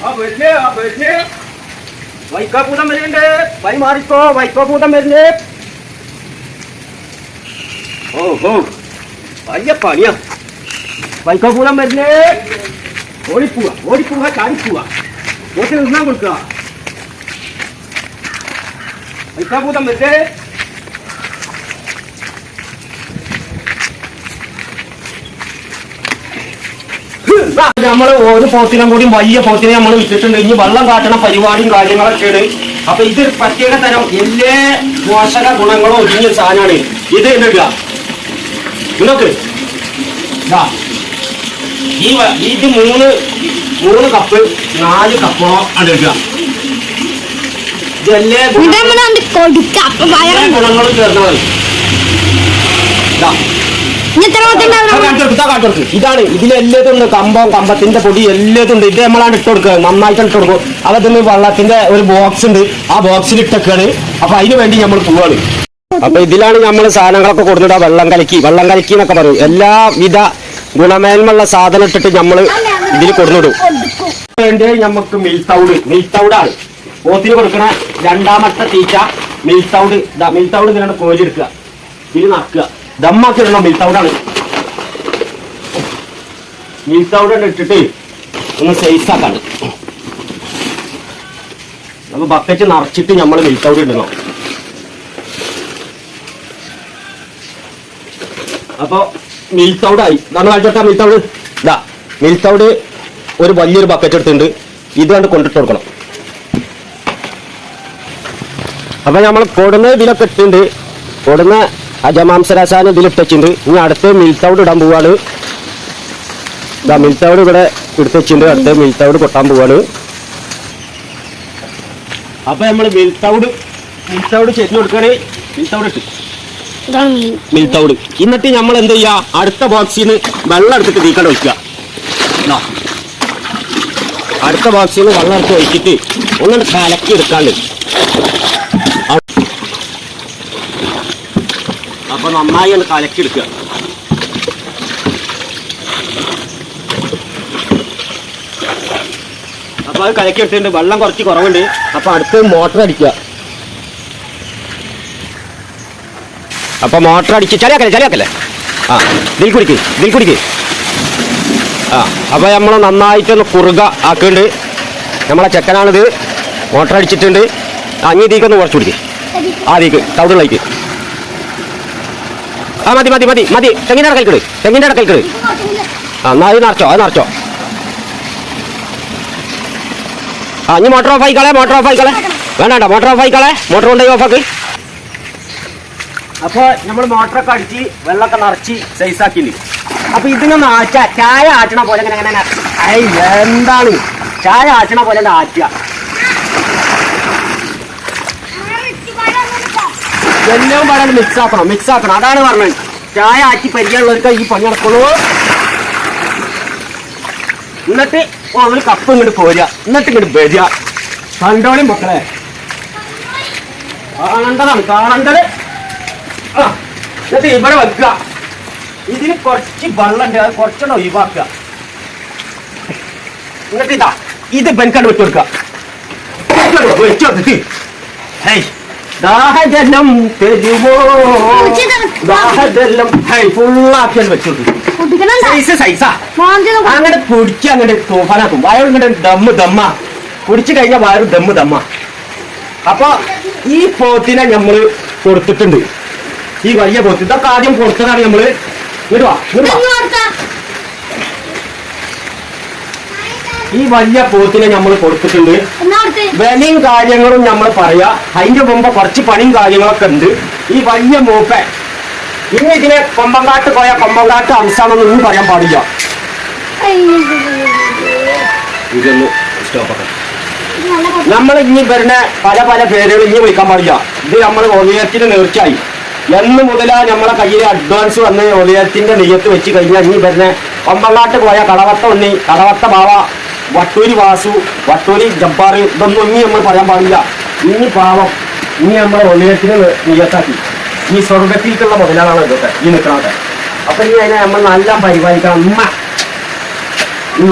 ആ വരുന്നേ ആ വരുന്നേ വൈക്കോപ്പൂതം വരുന്നുണ്ട് വൈ മാറിക്കോ വൈക്കോപ്പൂതം വരുന്നേ ഓ ഓ വലിയ പണിയാ വൈക്കോപ്പൂതം വരുന്നേ ഓടിപ്പോവാ ഓടിപ്പോവാ ചാടിപ്പോവാ ഓട്ടി നിന്നാ കൊടുക്കുക വൈക്കോപ്പൂതം വരുന്നേ നമ്മൾ ഒരു പോത്തിനും കൂടി വലിയ പോത്തിനെ നമ്മൾ വിട്ടിട്ടുണ്ട് ഇനി വെള്ളം കാട്ടണ പരിപാടിയും കാര്യങ്ങളൊക്കെയാണ്. അപ്പൊ ഇത് പ്രത്യേക തരം എല്ലാ പോഷക ഗുണങ്ങളും ഒതുങ്ങിയ സാധനമാണ്. ഇത് എന്തിടുക നിങ്ങൾക്ക് ഈ ഇത് മൂന്ന് മൂന്ന് കപ്പ് നാല് കപ്പോ അടുക്കുക ഇതെല്ലാ ഗുണങ്ങളും ചേർന്നതാണ്. ഇതാണ് ഇതിലെല്ലാതും ഉണ്ട് കമ്പം കമ്പത്തിന്റെ പൊടി എല്ലാതും ഉണ്ട്. ഇത് നമ്മളാണ് ഇട്ട് കൊടുക്കുക. നന്നായിട്ട് ഇട്ട് കൊടുക്കും. അപ്പൊ ഇതിന് വെള്ളത്തിന്റെ ഒരു ബോക്സ് ഉണ്ട്. ആ ബോക്സിൽ ഇട്ടൊക്കെയാണ് അപ്പൊ അതിന് വേണ്ടി നമ്മൾ പോവാണ്. അപ്പൊ ഇതിലാണ് നമ്മൾ സാധനങ്ങളൊക്കെ കൊടുത്തിട്ട് വെള്ളം കലക്കി. വെള്ളം കലക്കി എന്നൊക്കെ പറയും. എല്ലാവിധ ഗുണമേന്മയുള്ള സാധനം ഇട്ടിട്ട് നമ്മൾ ഇതിൽ കൊടുത്തിടും. വേണ്ടി നമുക്ക് മിൽത്തൗഡ്. മിൽത്തൗഡാണ്. പോത്തിന് കൊടുക്കണ രണ്ടാമത്തെ തീറ്റ മിൽത്തൗഡ്. മിൽത്തൗഡ് ഇതിനാണ് കോരിയെടുക്കുക ഇതിൽ നക്കുക ദമ്മാക്കി ഇടണം മിൽത്തൗടാണ് മിൽത്തൗട് ഇട്ടിട്ട് ഒന്ന് സൈസാക്കാണ് നമ്മൾ ബക്കറ്റ് നിറച്ചിട്ട് നമ്മൾ മിൽത്തൗഡ് ഇടണം. അപ്പൊ മിൽത്തൗഡായി നമ്മൾ കാണിച്ചോട്ടാ മിൽത്തൗഡ് ഇതാ മിൽത്തൗഡ് ഒരു വലിയൊരു ബക്കറ്റ് എടുത്തിട്ടുണ്ട്. ഇത് കണ്ട് കൊണ്ടിട്ട് കൊടുക്കണം. അപ്പൊ നമ്മൾ കൊടുന്ന ഇതിലൊക്കെ ഇട്ടിട്ടുണ്ട്. കൊടുന്ന അജമാംസരാസാനം ഇതിലിട്ടിട്ടുണ്ട് ഇനി അടുത്ത് മിൽത്തവിട് ഇടാൻ പോവാണ്. ഇതാ മിൽത്തൗട് ഇവിടെ എടുത്ത് വെച്ചിട്ടുണ്ട് അടുത്ത് മിൽത്തവിട് കൊട്ടാൻ പോവാണ്. അപ്പൊ നമ്മൾ മിൽത്തവിട് മിൽത്തവിട് ചെരിഞ്ഞു കൊടുക്കണേ. മിൽത്തവിട് ഇട്ട്. മിൽത്തൗട് എന്നിട്ട് നമ്മൾ എന്ത് ചെയ്യാ? അടുത്ത ബോക്സിൽ നിന്ന് വെള്ളം എടുത്തിട്ട് തീക്കണ്ട ഒഴിക്കുക. അടുത്ത ബോക്സിൽ നിന്ന് വെള്ളം എടുത്ത് ഒഴിച്ചിട്ട് ഒന്നും കലക്കി എടുക്കാണ്ട്. അപ്പൊ നന്നായി ഒന്ന് കലക്കി എടുക്കുക അപ്പൊ അത് കലക്കി എടുത്തിട്ടുണ്ട് വെള്ളം കുറച്ച് കുറവുണ്ട്. അപ്പൊ അടുത്ത് മോട്ടർ അടിക്കുക. അപ്പൊ മോട്ടർ അടിച്ച് ചളിയാക്കല്ലേ ചളിയാക്കല്ലേ? ആ ഇതിൽ കുടിക്ക് ഇതിൽ കുടിക്ക്. ആ അപ്പോൾ നമ്മൾ നന്നായിട്ടൊന്ന് കുറുക ആക്കുന്നുണ്ട്. നമ്മളെ ചെക്കനാണിത്. മോട്ടർ അടിച്ചിട്ടുണ്ട്. ഇനി ഇതിക്കൊന്ന് കുറച്ച് കുടിക്ക്. ആ ഇതിക്ക് തവിടുള്ളേക്ക് ആ മതി മതി മതി മതി. തെങ്ങിന്റെ അടക്കൽക്കിട് തെങ്ങിന്റെ അടക്കൽക്കിട് ആ എന്നാ അത് നിറച്ചോ അത് നിറച്ചോ. ആ ഇനി മോട്ടർ ഓഫ് ആയിക്കളെ മോട്ടർ ഓഫ് ആയിക്കളെ. വേണ്ട വേണ്ട മോട്ടർ ഓഫ് ആയിക്കളെ. മോട്ടർ കൊണ്ടുപോയി ഓഫാക്ക് അപ്പോൾ നമ്മൾ മോട്ടറൊക്കെ അടിച്ച് വെള്ളമൊക്കെ നിറച്ച് സൈസാക്കിയില്ലേ അപ്പോൾ ഇതിനൊന്ന് ആറ്റ ചായ ആറ്റണ പോലെ ഇങ്ങനെ ഐ, എന്താണ്? ചായ ആറ്റണ പോലെ ആറ്റുക എല്ലാം പാടാണ് മിക്സ് ആക്കണം മിക്സ് ആക്കണം. അതാണ് പറഞ്ഞത്. ചായ ആറ്റി പരിചയമുള്ളവർക്ക് ഈ പണി നടക്കുള്ളൂ. എന്നിട്ട് ഒരു കപ്പ് ഇങ്ങോട്ട് പോരുക. എന്നിട്ട് ഇങ്ങോട്ട് വരിക. കണ്ടോളി മക്കളെ. കാണേണ്ടതാണ് കാണേണ്ടത്. ആ, എന്നിട്ട് ഇവിടെ വെക്കുക. ഇതിന് കുറച്ച് വെള്ളമുണ്ട് അത് കുറച്ചുകൂടെ ഒഴിവാക്കുക. എന്നിട്ട് ഇതാ ഇത് ബെൻകണ്ട് വെച്ചു കൊടുക്കുക. വെച്ച് ഹേയ് ദാഹജലം തരുമോ? ദാഹജലം ഹൈ ഫുള്ളാക്കിയാണ് വെച്ച് കൊടുക്കും കുടിക്കണണ്ട. സൈസ് സൈസാ. അങ്ങോട്ട് പിടിച്ച് അങ്ങോട്ട് തോഫാനാക്കും വയറ് ഇങ്ങോട്ട് ദമ്മ് ദമ്മ. കുടിച്ചു കഴിഞ്ഞാൽ വയറ് ദമ്മ് ദമ്മ. അപ്പൊ ഈ പോത്തിനെ നമ്മൾ കൊടുത്തിട്ടുണ്ട്. ഈ വലിയ പോത്ത്. ഇതൊക്കെ ആദ്യം കൊടുത്തതാണ് നമ്മൾ ഇങ്ങോട്ട് വാ ഇങ്ങോട്ട് വാ. ഈ വലിയ പോത്തിനെ നമ്മൾ കൊടുത്തിട്ടുണ്ട്. വിലയും കാര്യങ്ങളും നമ്മൾ പറയാ. അതിന്റെ മുമ്പ് കുറച്ച് പണിയും കാര്യങ്ങളൊക്കെ ഉണ്ട്. ഈ വലിയ മൂപ്പ ഇനി ഇതിനെ കൊമ്പങ്കാട്ട് പോയ കൊമ്പങ്കാട്ട് അംശാണെന്നൊന്നും പറയാൻ പാടില്ല. സ്റ്റോപ്പ് നമ്മൾ ഇനി വരുന്ന പല പല പേരുകൾ ഇനി വിളിക്കാൻ പാടില്ല. ഇത് നമ്മൾ ഓലയത്തിന് നേർച്ചയായി. എന്ന് മുതലാ നമ്മളെ കയ്യിൽ അഡ്വാൻസ് വന്ന് ഓലയത്തിന്റെ നെയ്യത്ത് വെച്ച് കഴിഞ്ഞാൽ ഇനി വരുന്ന കൊമ്പങ്കാട്ട് പോയ കടവത്ത ഉണ്ണി കടവത്ത ബാവ വട്ടൂരി വാസു വട്ടൂരി ജബ്ബാർ ഇതൊന്നും ഇനി നമ്മൾ പറയാൻ പാടില്ല. ഇനി പാവം ഇനി നമ്മളെ ഒന്നിനത്തിന് നികത്താക്കി ഈ സ്വർഗത്തിലേക്കുള്ള മുതലാണ് ഇതൊക്കെ ഈ നിൽക്കണത് അപ്പൊ ഇനി അതിനെ നമ്മൾ നല്ല പരിപാലിക്കണം. ഉമ്മ.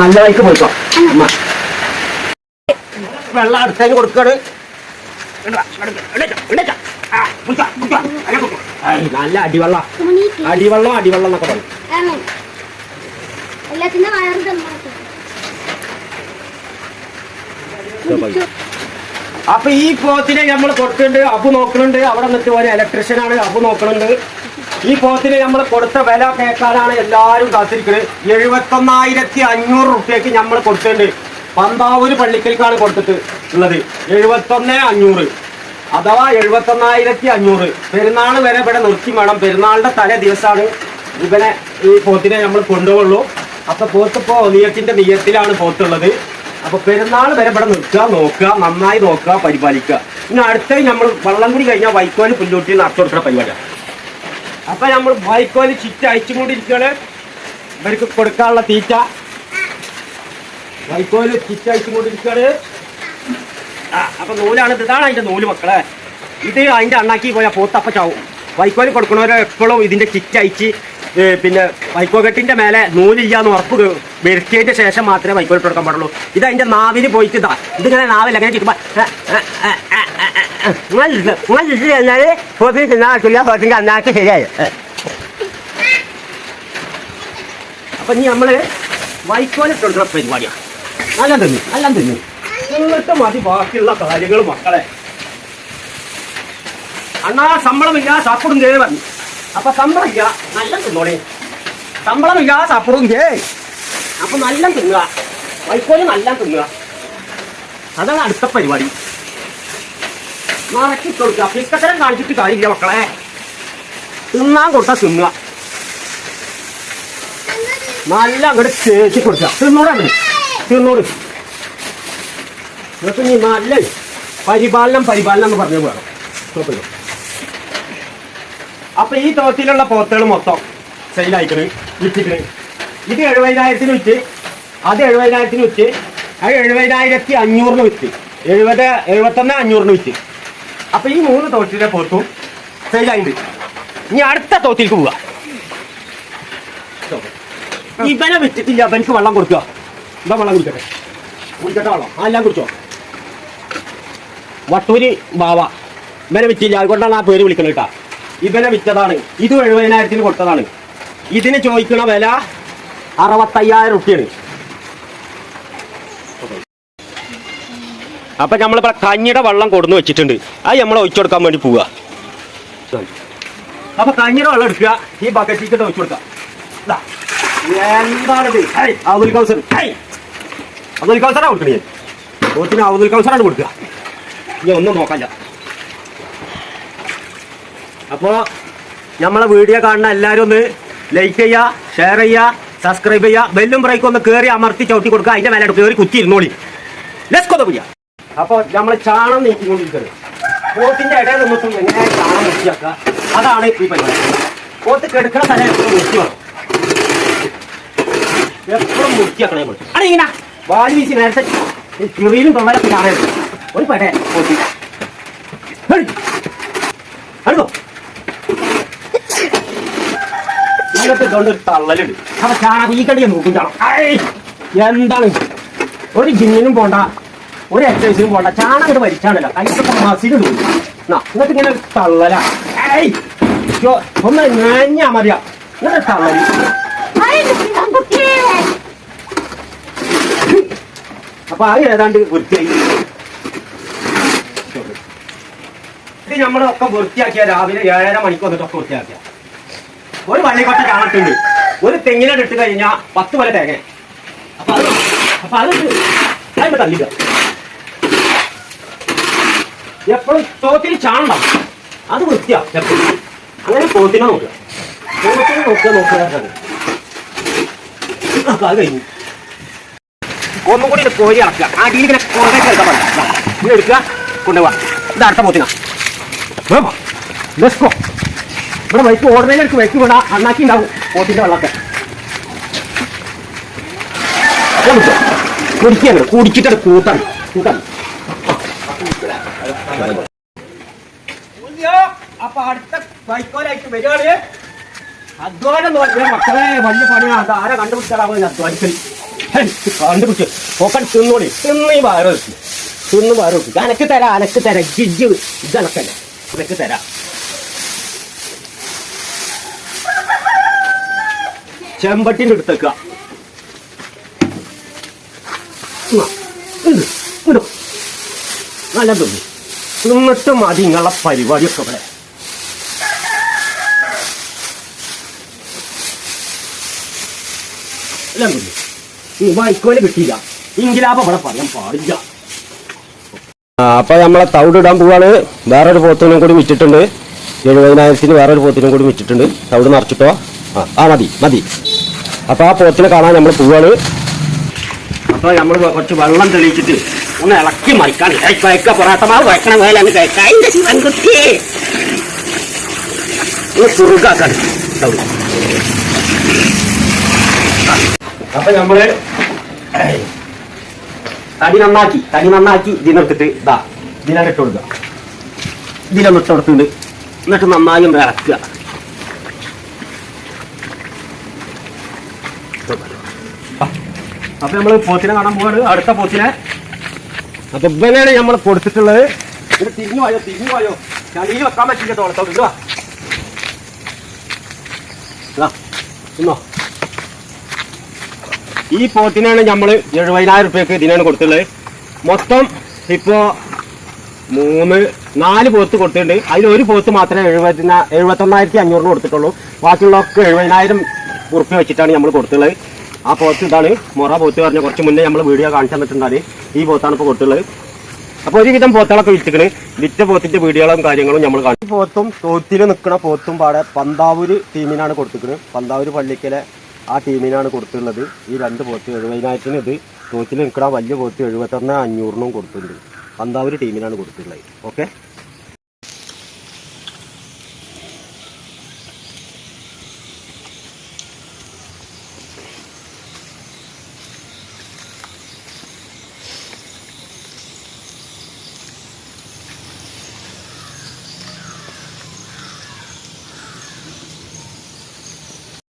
നല്ല വഴിക്ക് പോയിക്കോ. ഉമ്മ. വെള്ളം അടുത്തതിന് കൊടുക്കാണ്. നല്ല അടിവെള്ളം. അടിവെള്ളം അടിവെള്ളം എന്നൊക്കെ പറയും. എല്ലാത്തിന്റെ വയറ് അപ്പൊ ഈ പോത്തിനെ നമ്മൾ കൊടുക്കുന്നുണ്ട് അപ്പു നോക്കുന്നുണ്ട് അവിടെ നിന്നിട്ട് ഒരു ഇലക്ട്രീഷ്യൻ ആണ് അബു നോക്കുന്നുണ്ട് ഈ പോത്തിന് നമ്മൾ കൊടുത്ത വില കേൾക്കാനാണ് എല്ലാവരും കാത്തിരിക്കുന്നത് എഴുപത്തൊന്നായിരത്തി അഞ്ഞൂറ് റുപ്യക്ക് നമ്മൾ കൊടുത്തിട്ടുണ്ട്. പന്താവൂര് പള്ളിക്കൽക്കാണ് കൊടുത്തിട്ട് ഉള്ളത്. എഴുപത്തൊന്ന് അഞ്ഞൂറ്. അഥവാ എഴുപത്തൊന്നായിരത്തി അഞ്ഞൂറ് പെരുന്നാൾ വരെ ഇവിടെ നിർത്തി വേണം. പെരുന്നാളിന്റെ തലേ ദിവസമാണ് ഇവനെ ഈ പോത്തിനെ നമ്മൾ കൊണ്ടുപോകുള്ളൂ അപ്പൊ പോത്തിപ്പോ നീയത്തിന്റെ നീയത്തിലാണ് പോത്തുള്ളത്. അപ്പൊ പെരുന്നാൾ വരെ ഇവിടെ നിൽക്കുക നോക്കുക നന്നായി നോക്കുക പരിപാലിക്കുക. ഇനി അടുത്ത നമ്മൾ വള്ളം കൂടി കഴിഞ്ഞാൽ വൈക്കോൽ പുല്ലൂട്ടി നടത്തി പരിപാടിയാണ് അപ്പൊ നമ്മൾ വൈക്കോൽ ചിറ്റ ചുറ്റ അയച്ചുകൊണ്ടിരിക്കുകയാണ്. ഇവർക്ക് കൊടുക്കാനുള്ള തീറ്റ. വൈക്കോൽ ചുറ്റ അയച്ചുകൊണ്ടിരിക്കുകയാണ്. ആ അപ്പൊ നൂലാണ് ഇതാണ് അതിന്റെ നൂൽ മക്കളെ. ഇത് അതിന്റെ അണ്ണാക്കി പോയാൽ പോത്തപ്പ ചാവും. വൈക്കോൽ കൊടുക്കണവരെ എപ്പോഴും ഇതിന്റെ ചിറ്റ അയച്ച് പിന്നെ വൈക്കോകെട്ടിന്റെ മേലെ നൂലില്ലാന്ന് ഉറപ്പ് വരുത്തിയതിന്റെ ശേഷം മാത്രമേ വൈക്കോൽ എടുക്കാൻ പാടുള്ളൂ. ഇത് അതിന്റെ നാവിന് പോയിട്ട് ഇതാ. ഇതിങ്ങനെ നാവിൽ അങ്ങനെ ശരിയായി. അപ്പൊ ഇനി നമ്മൾ വൈക്കോലിട്ട് കൊടുക്കുന്ന പരിപാടിയാണ് നല്ല തിന്നു നല്ല തിന്നു. എന്നിട്ട് മതി ബാക്കിയുള്ള കാര്യങ്ങൾ മക്കളെ. അണ്ണാ ശമ്പളമില്ല സാപ്പിടും കയറി പറഞ്ഞു. അപ്പൊ ശമ്പളമില്ല നല്ല തിന്നോളി. തിന്നോളെ ശമ്പളമില്ല സാപ്പിടും ചേ അപ്പൊ നല്ല തിന്നുക. വൈക്കോൽ നല്ല തിന്നുക. അതാണ് അടുത്ത പരിപാടി. നിറക്കി കൊടുക്കുക. പിക്കത്തരം കാണിച്ചിട്ട് കാര്യമില്ല മക്കളെ. തിന്നാൻ കൊടുത്ത തിന്നുക. നല്ല അങ്ങോട്ട് ചേച്ചി കൊടുക്കുക. തിന്നോടാ തിന്നോട് നീ നല്ല പരിപാലനം പരിപാലനം എന്ന് പറഞ്ഞു വേണം. കുഴപ്പമില്ല അപ്പൊ ഈ തോത്തിലുള്ള പോത്തുകൾ മൊത്തം സെയിലായിക്കണ് വിറ്റിക്കണ്. ഇത് എഴുപതിനായിരത്തിന് വിറ്റ്. അത് എഴുപതിനായിരത്തിന് വിറ്റ്. അത് എഴുപതിനായിരത്തി അഞ്ഞൂറിന് വിറ്റ്. എഴുപത് എഴുപത്തൊന്ന് അഞ്ഞൂറിന് വിറ്റ്. അപ്പൊ ഈ മൂന്ന് തോട്ടിലെ പോത്തും സെയിലായിട്ടുണ്ട് ഇനി അടുത്ത തോത്തിലേക്ക് പോവുക ഇവനെ വിറ്റിട്ടില്ല. അവനക്ക് വെള്ളം കൊടുക്കുക. ഇതാ വെള്ളം കുടിക്കട്ടെ. കുടിക്കട്ടെ വെള്ളം. ആ എല്ലാം കുടിച്ചോ. വട്ടൂര് ബാവ. ഇവനെ വിറ്റില്ല. അതുകൊണ്ടാണ് ആ പേര് വിളിക്കുന്നത് കേട്ടാ. ഇവനെ വിറ്റതാണ്. ഇത് എഴുപതിനായിരത്തിന് കൊടുത്തതാണ്. ഇതിന് ചോദിക്കുന്ന വില അറുപത്തയ്യായിരം റുപ്യാണ്. അപ്പൊ നമ്മൾ കഞ്ഞിയുടെ വെള്ളം കൊടുന്ന് വെച്ചിട്ടുണ്ട്. അത് നമ്മൾ ഒഴിച്ചു കൊടുക്കാൻ വേണ്ടി പോവുക. അപ്പൊ കഞ്ഞിയുടെ വെള്ളം എടുക്കുക. ഈ ബക്കറ്റിട്ട് ഒഴിച്ചു കൊടുക്കുക. എന്താണിത്? അബ്ദുൽ കൗസർ. അബ്ദുൽ കൗസറാണ് കൊടുക്കണേ. അബ്ദുൽ കൗസറാണ് കൊടുക്കുക. ഇനി ഒന്നും നോക്കല്ല അപ്പോ നമ്മളെ വീഡിയോ കാണുന്ന എല്ലാവരും ഒന്ന് ലൈക്ക് ചെയ്യുക ഷെയർ ചെയ്യുക സബ്സ്ക്രൈബ് ചെയ്യുക ബെല്ലും ബ്രേക്കും ഒന്ന് കയറി അമർത്തി ചവിട്ടി കൊടുക്കുക അതിന്റെ മേലെ കയറി കുത്തി ഇരുന്നോളി ലെസ്കൊന്ന് കൊന്ന പിടിക്കുക അപ്പോൾ നമ്മൾ ചാണം നീക്കിക്കൊണ്ടിരിക്കുന്നത് പോത്തിന്റെ ഇടയിൽ നിന്നിട്ടും എങ്ങനെ ചാണം വൃത്തിയാക്കുക? അതാണ് ഈ പരിപാടി. പോത്ത് കെടുക്കണ സ്ഥലം എപ്പോഴും വൃത്തി വേണം എപ്പോഴും വൃത്തിയാക്കണേ നമ്മൾ അടിയിങ്ങനെ വാലി വീശി നേരത്തെ ചെറിയിലും തൊള്ളലൊക്കെ ഒരു പെട്ടെ പോത്തി. അടുത്തോ ഇതുകൊണ്ട് ഒരു തള്ളലുണ്ട്. അപ്പൊ ഈ നോക്കും ചാണം എന്താണ്? ഒരു ജിമ്മിനും പോണ്ട ഒരു എക്സസൈസിനും പോണ്ട ചാണകം വരിച്ചാണല്ലോ വലിച്ചാണല്ലോ. കൈക്കൊക്കെ മസിന് തോന്നും എന്നാ എന്നിട്ട് ഇങ്ങനെ തള്ളല. ഒന്ന് ഞാഞ്ഞാ മതിയാ. എന്നിട്ട് തള്ളൽ. അപ്പൊ അത് ഏതാണ്ട് വൃത്തിയായി. ഇത് നമ്മളൊക്കെ വൃത്തിയാക്കിയ രാവിലെ ഏഴര മണിക്ക് വന്നിട്ടൊക്കെ വൃത്തിയാക്കിയ. ഒരു വള്ളിക്കൊട്ട കാണട്ടുണ്ട് ഒരു തെങ്ങിനോട് ഇട്ട് കഴിഞ്ഞാൽ പത്ത് വല തേങ്ങ. അപ്പൊ അത് അപ്പൊ അത് അതിന്റെ തല്ലില്ല എപ്പോഴും തോത്തിൽ ചാണ്ട അത് വൃത്തിയാ എപ്പോഴും. അങ്ങനെ തോത്തിനെ നോക്കുക. തോത്തിനെ നോക്കുക നോക്കുക അപ്പൊ അത് കഴിഞ്ഞു. ഒന്നും കൂടി കോരി ആ ഡീൽ ഇങ്ങനെ കുറേ എടുക്കാൻ പാടില്ല എടുക്കുക കൊണ്ടുപോവാ. ഇത് അടുത്ത പോത്തിനാ. Let's go. ഇവിടെ വൈക്ക് ഓടുന്നതിനടുത്ത് വൈക്ക് വീണ അണ്ണാക്കി ഉണ്ടാവും. പോത്തിന്റെ വെള്ളമൊക്കെ. കുടിക്കാണ് കുടിച്ചിട്ട് കൂട്ടാണ്. കൂട്ടാണ്. അപ്പൊ അടുത്ത വൈക്കോലായിട്ട് വരികയാണ്. അധ്വാനം മക്കളെ വലിയ പണിയാണ് അത് ആരെ കണ്ടുപിടിച്ചാലാവും അധ്വാനിക്കൽ കണ്ടുപിടിച്ച്. പോക്കൻ തിന്നോളി തിന്നീ വയറ് വെച്ചു തിന്ന് മാറും അനക്ക് തരാം അനക്ക് തരാം. ജിജ് ഇതനക്കല്ല അനക്ക് തരാം. ചെമ്പട്ടിന്റെ അടുത്തേക്ക. നല്ല തിന്നു തിന്നിട്ട് മതി നിങ്ങളെ പരിപാടിയൊക്കെ ഇവിടെ. എല്ലാം തിന്നു ഈ വായിക്കോലെ കിട്ടിയില്ല. എങ്കിലാപ്പ ഇവിടെ പറയാൻ പാടില്ല. അപ്പൊ നമ്മളെ തവിടിടാൻ പോവാണ്. വേറൊരു പോത്തിനും കൂടി വിറ്റിട്ടുണ്ട്. എഴുപതിനായിരത്തിന് വേറൊരു പോത്തിനും കൂടി വിറ്റിട്ടുണ്ട്. തവിട് നിറച്ചിട്ടോ? ആ മതി മതി. അപ്പൊ ആ പോത്തിനെ കാണാൻ നമ്മൾ പോവാണ്. അപ്പൊ നമ്മൾ കുറച്ച് വെള്ളം തെളിയിച്ചിട്ട് ഒന്ന് ഇളക്കി മറിക്കാൻ. വയക്ക പൊറാട്ടമാവ് ഒന്ന് കുറുകാക്കാൻ. തവിട് അപ്പൊ നമ്മൾ തടി നന്നാക്കി തടി നന്നാക്കി ഇതിനെടുത്തിട്ട് ഇതാ ഇതിനകത്ത് ഇട്ട് കൊടുക്കുക. ഇതിലൊന്ന് ഇട്ട് കൊടുത്തിട്ടുണ്ട്. എന്നിട്ട് നന്നായി ഒന്ന് ഇറക്കുക ആ. അപ്പൊ നമ്മൾ പോത്തിനെ കാണാൻ പോവാണ്. അടുത്ത പോത്തിനെ. അപ്പൊ ഇവനെയാണ് നമ്മൾ കൊടുത്തിട്ടുള്ളത്. ഇത് തിരിഞ്ഞു പോയോ തിരിഞ്ഞു പോയോ ചളിയിൽ വെക്കാൻ പറ്റില്ല തോളത്തോട്ട് ഇടുക ഇന്നോ ഈ പോത്തിനാണ് നമ്മൾ എഴുപതിനായിരം റുപ്യക്ക് ഇതിനാണ് കൊടുത്തുള്ളത് മൊത്തം ഇപ്പോ മൂന്ന് നാല് പോത്ത് കൊടുത്തിട്ടുണ്ട്. അതിൽ ഒരു പോത്ത് മാത്രമേ എഴുപതിന എഴുപത്തൊന്നായിരത്തി അഞ്ഞൂറിന് കൊടുത്തിട്ടുള്ളൂ. ബാക്കിയുള്ളതൊക്കെ എഴുപതിനായിരം ഉറുപ്പ്യ വെച്ചിട്ടാണ് നമ്മൾ കൊടുത്തുള്ളത് ആ പോത്ത് ഇതാണ്. മൊറ പോത്ത് പറഞ്ഞ കുറച്ച് മുന്നേ നമ്മൾ വീഡിയോ കാണിച്ചു തന്നിട്ടുണ്ടാൽ ഈ പോത്താണ് ഇപ്പോൾ കൊടുത്തുള്ളത്. അപ്പോൾ ഒരുവിധം പോത്തുകളൊക്കെ വിറ്റിക്കണ് വിറ്റ പോത്തിന്റെ വീഡിയോകളും കാര്യങ്ങളും നമ്മൾ കാണും പോത്തും തോത്തിൽ നിൽക്കുന്ന പോത്തും പാടെ പന്താവൂർ ടീമിനാണ് കൊടുത്തിരിക്കുന്നത് പന്താവൂർ പള്ളിക്കലെ ആ ടീമിനാണ് കൊടുത്തുള്ളത് ഈ രണ്ട് പോത്ത് എഴുപതിനായിരത്തിന് ഇത്. തോത്തിൽ നിൽക്കുന്ന വലിയ പോത്ത് എഴുപത്തൊന്ന് അഞ്ഞൂറിനും കൊടുത്തിട്ടുണ്ട്. പന്താവൂർ ടീമിനാണ് കൊടുത്തിട്ടുള്ളത്. ഓക്കെ?